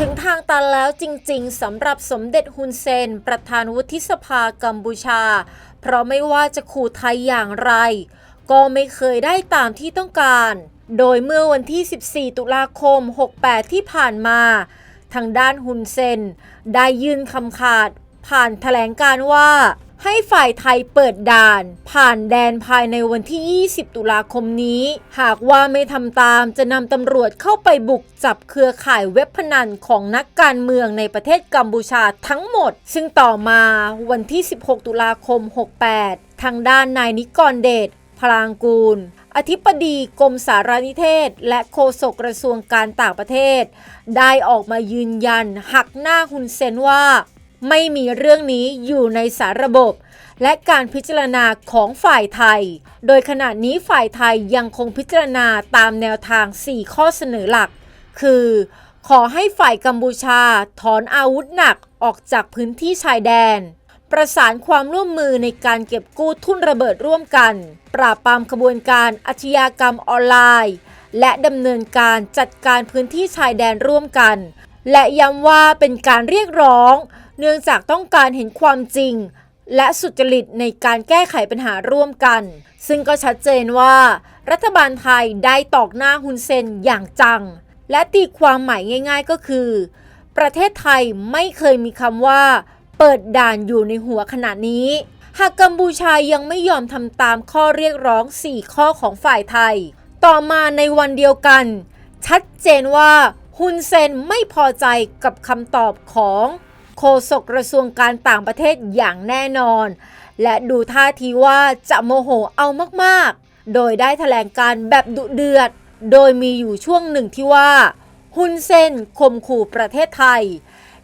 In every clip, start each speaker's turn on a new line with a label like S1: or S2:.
S1: ถึงทางตันแล้วจริงๆสำหรับสมเด็จฮุนเซน ประธานวุฒิสภากัมพูชา เพราะไม่ว่าจะขู่ไทยอย่างไร ก็ไม่เคยได้ตามที่ต้องการ โดยเมื่อวันที่ 14 ตุลาคม 68 ที่ผ่านมา ทางด้านฮุนเซน ได้ยื่นคำขาดผ่านแถลงการว่า ให้ฝ่ายไทยเปิดด่าน ผ่านแดนภายในวันที่ 20 ตุลาคมนี้ หากว่าไม่ทำตามจะนำตำรวจเข้าไปบุกจับเครือข่ายเว็บพนันของนักการเมืองในประเทศกัมพูชาทั้งหมด ซึ่งต่อมาวันที่ 16 ตุลาคม 68 ทางด้านนายนิกรเดชพลางกูล อธิบดีกรมสารนิเทศ และโฆษกกระทรวงการต่างประเทศ ได้ออกมายืนยันหักหน้าฮุนเซนว่า ไม่มีเรื่องนี้อยู่ในสารระบบ และการพิจารณาของฝ่ายไทย โดยขณะนี้ฝ่ายไทยยังคงพิจารณาตามแนวทาง 4 ข้อเสนอหลัก คือ ขอให้ฝ่ายกัมพูชาถอนอาวุธหนักออกจากพื้นที่ชายแดน ประสานความร่วมมือในการเก็บกู้ทุนระเบิดร่วมกัน ปราบปรามขบวนการอาชญากรรมออนไลน์ และดำเนินการจัดการพื้นที่ชายแดนร่วมกัน และย้ำว่าเป็นการเรียกร้อง เนื่องจากต้องการเห็นความจริง และสุจริตในการแก้ไขปัญหาร่วมกัน ซึ่งก็ชัดเจนว่า รัฐบาลไทยได้ตอกหน้าฮุนเซนอย่างจัง และตีความหมายง่าย ๆ ก็คือ ประเทศไทยไม่เคยมีคำว่า เปิดด่านอยู่ในหัวขณะนี้หากกัมพูชายังไม่ยอมทำตามข้อเรียกร้อง 4 ข้อของฝ่ายไทย ต่อมาในวันเดียวกัน ชัดเจนว่าฮุนเซนไม่พอใจกับคำตอบของ โฆษกกระทรวงการต่างประเทศอย่างแน่นอน และดูท่าทีว่าจะโมโหเอามากๆ โดยได้แถลงการแบบดุเดือด โดยมีอยู่ช่วงหนึ่งที่ว่า ฮุนเซนข่มขู่ประเทศไทย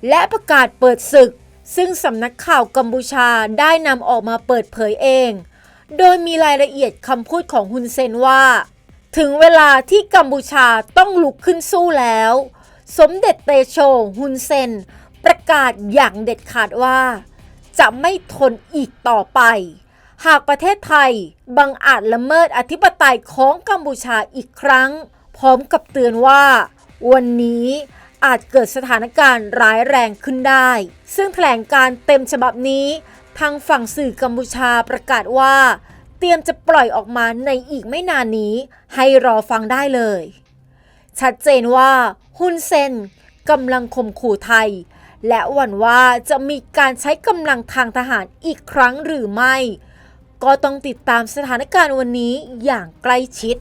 S1: และประกาศเปิดศึก ซึ่งสำนักข่าวกัมพูชาได้นำออกมาเปิดเผยเอง โดยมีรายละเอียดคำพูดของฮุนเซนว่า ถึงเวลาที่กัมพูชาต้องลุกขึ้นสู้แล้ว สมเด็จเตโชฮุนเซน ประกาศอย่างเด็ดขาดว่า จะไม่ทนอีกต่อไป หากประเทศไทยบังอาจละเมิดอธิปไตยของกัมพูชาอีกครั้ง พร้อมกับเตือนว่า วันนี้อาจเกิดสถานการณ์ร้ายแรงขึ้นได้ ซึ่งแถลงการเต็มฉบับนี้ ทางฝั่งสื่อกัมพูชาประกาศว่า เตรียมจะปล่อยออกมาในอีกไม่นานนี้ ให้รอฟังได้เลย ชัดเจนว่า ฮุนเซนกำลังข่มขู่ไทย และหวั่นว่าจะมีการใช้กำลังทางทหารอีกครั้งหรือไม่ ก็ต้องติดตามสถานการณ์วันนี้อย่างใกล้ชิด